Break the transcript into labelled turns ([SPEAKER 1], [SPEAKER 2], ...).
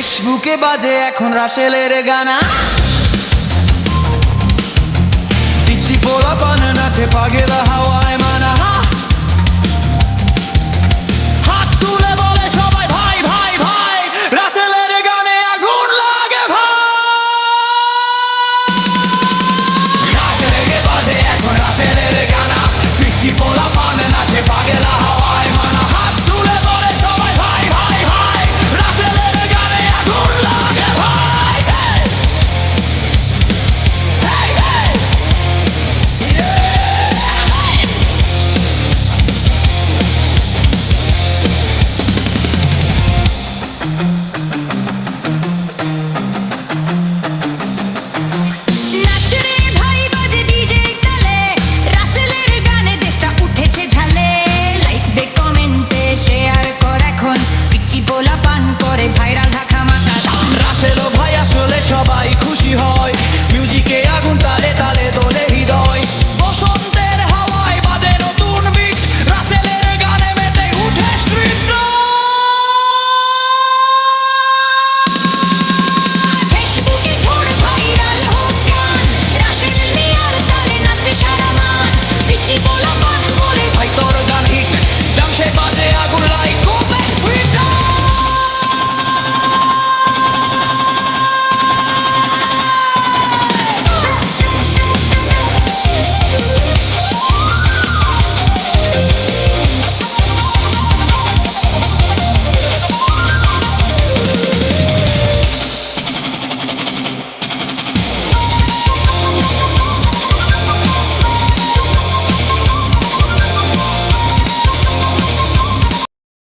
[SPEAKER 1] ফেসবুকে বাজে এখন রাসেলের গানা। পিছি পোলা